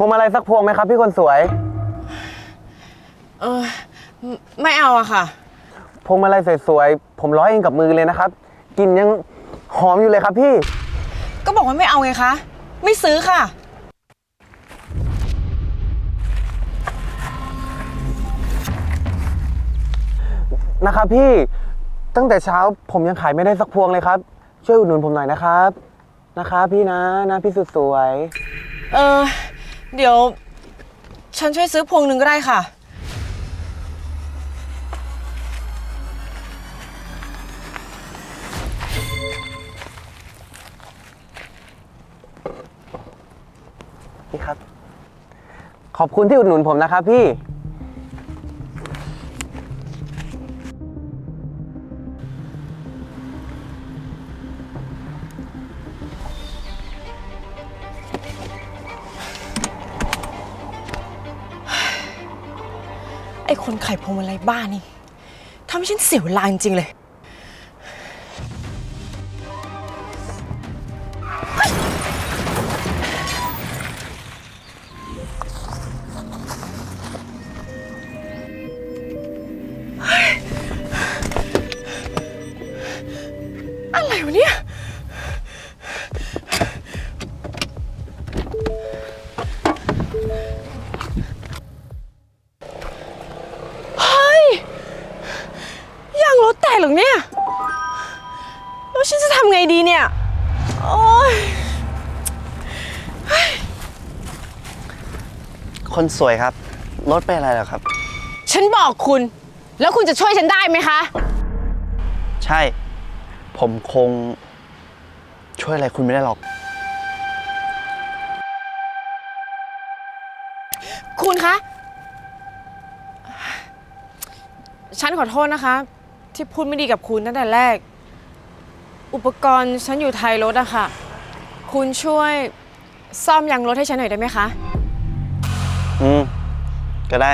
วงมาลัยสักพวงไหมครับพี่คนสวย เออไม่ไม่เอาอะค่ะ พวงมาลัยสวยๆ ผมร้อยเองกับมือเลยนะครับกลินยังหอมอยู่เลยครับพี่ ก็บอกว่าไม่เอาไงคะ ไม่ซื้อค่ะ นะครับพี่ ตั้งแต่เช้าผมยังขายไม่ได้สักพวงเลยครับ ช่วยอุดหนุนผมหน่อยนะครับ นะครับพี่นะนะพี่สุดสวย เออ เดี๋ยว ฉันช่วยซื้อพวงหนึ่งก็ได้ค่ะ นี่ครับ ขอบคุณที่อุดหนุนผมนะครับพี่ ไอ้คนไขายพวงมาลัยบ้านี่ทำให้ฉันเสียเวลาจริงๆเลย อะไรวะเนี่ย ฉันจะทำไงดีเนี่ย โอ๊ยคนสวยครับ รถเป็นอะไรเหรอครับ ฉันบอกคุณ แล้วคุณจะช่วยฉันได้ไหมคะ ใช่ ผมคงช่วยอะไรคุณไม่ได้หรอก คุณคะ ฉันขอโทษนะคะ ที่พูดไม่ดีกับคุณตั้งแต่แรก อุปกรณ์ฉันอยู่ท้ายรถอะค่ะ คุณช่วยซ่อมยางรถให้ฉันหน่อยได้ไหมคะ อืม ก็ได้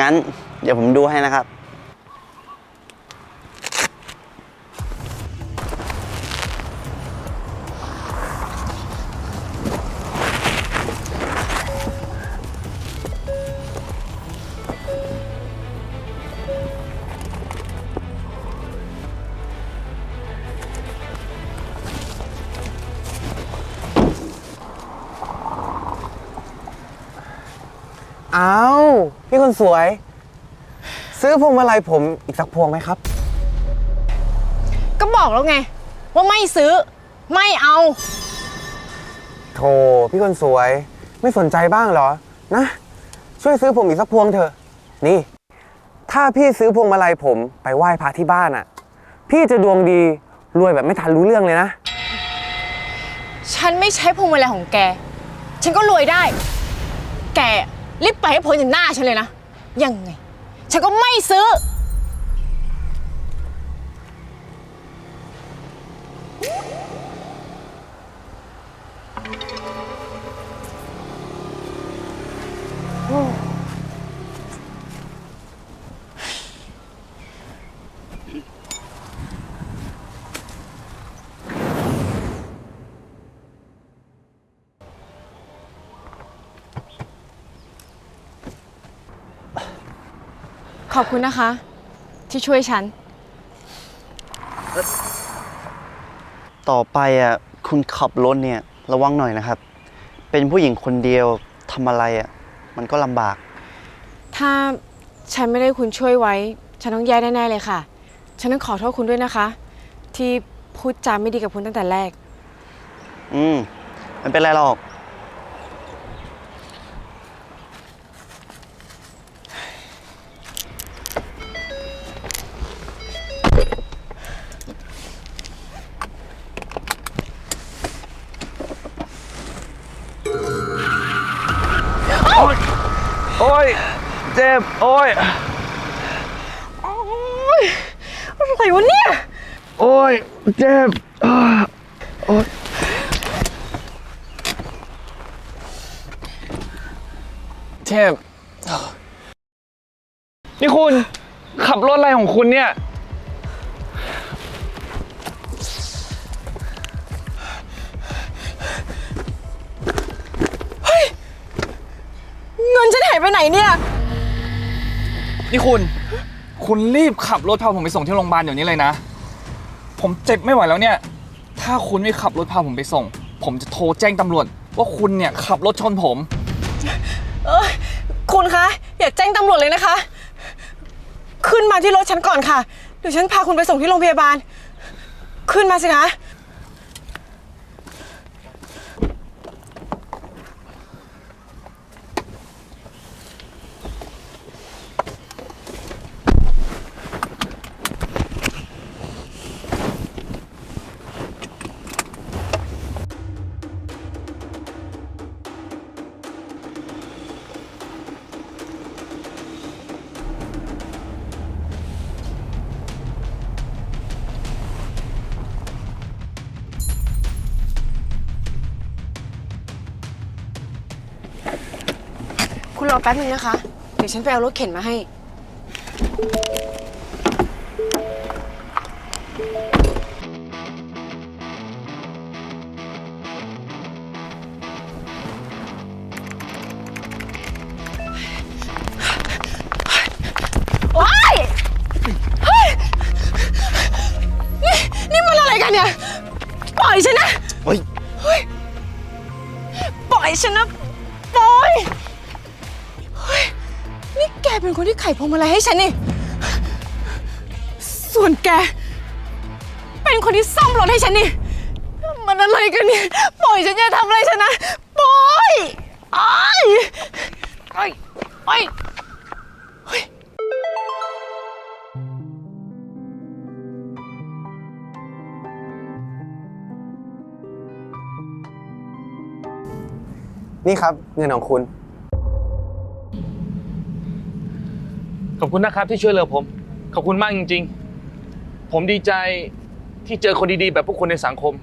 งั้น เดี๋ยวผมดูให้นะครับ อ้าว พี่คนสวย ซื้อพวงมาลัยผมอีกสักพวงไหมครับ ก็บอกแล้วไง ว่าไม่ซื้อไม่เอา โธ่พี่คนสวย ไม่สนใจบ้างเหรอ นะ ช่วยซื้อผมอีกสักพวงเถอะ นี่ ถ้าพี่ซื้อพวงมาลัยผมไปไหว้พระที่บ้านอะ พี่จะดวงดีรวยแบบไม่ทันรู้เรื่องเลยนะ ฉันไม่ใช้พวงมาลัยของแก ฉันก็รวยได้ แก รีบไปให้พ้นจากหน้าฉันเลยนะ ยังไง ฉันก็ไม่ซื้อ ขอบคุณนะคะ ที่ช่วยฉัน ต่อไปอะคุณขับรถเนี่ยระวังหน่อยนะครับ เป็นผู้หญิงคนเดียวทำอะไรอะมันก็ลำบาก ถ้าฉันไม่ได้คุณช่วยไว้ ฉันต้องแย่แน่ๆเลยค่ะ ฉันต้องขอโทษคุณด้วยนะคะ ที่พูดจาไม่ดีกับคุณตั้งแต่แรก อืมไม่เป็นไรหรอก โอ้ย เจ็บ โอ้ย โอ๊ยอะไรวะเนี่ย โอ้ย เจ็บอ่าโอ้ยเจ็บนี่คุณขับรถอะไรของคุณเนี่ย เงินฉันหายไปไหนเนี่ย นี่คุณ คุณรีบขับรถพาผมไปส่งที่โรงพยาบาลเดี๋ยวนี้เลยนะ ผมเจ็บไม่ไหวแล้วเนี่ย ถ้าคุณไม่ขับรถพาผมไปส่ง ผมจะโทรแจ้งตำรวจ ว่าคุณเนี่ยขับรถชนผม เอ้ยคุณคะ อย่าแจ้งตำรวจเลยนะคะ ขึ้นมาที่รถฉันก่อนค่ะ เดี๋ยวฉันพาคุณไปส่งที่โรงพยาบาล ขึ้นมาสิคะ คุณรอแป๊บนึงนะคะ เดี๋ยวฉันไปเอารถเข็นมาให้ว้ายเฮ้ย นี่นี่มันอะไรกันเนี่ย ปล่อยฉันนะ เฮ้ย ปล่อยฉันนะ เป็นคนที่ไขพวงมาลัยให้ฉันนี่ ส่วนแก เป็นคนที่ซ่อมรถให้ฉันนี่ มันอะไรกันเนี่ยปล่อยฉันอย่าทำอะไรฉันนะปล่อยไอ้ายไอ้ไอ้ยนี่ครับเงินของคุณ ขอบคุณนะครับที่ช่วยเหลือผม ขอบคุณมากจริง ๆ ผมดีใจที่เจอคนดีๆ แบบพวกคุณในสังคม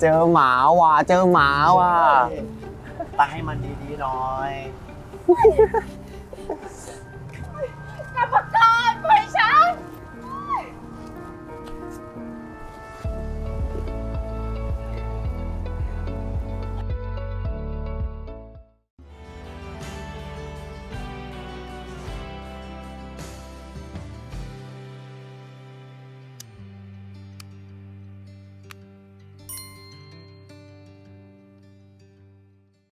เจอหมาว่ะเจอหมาว่ะตาให้มันดีๆหน่อย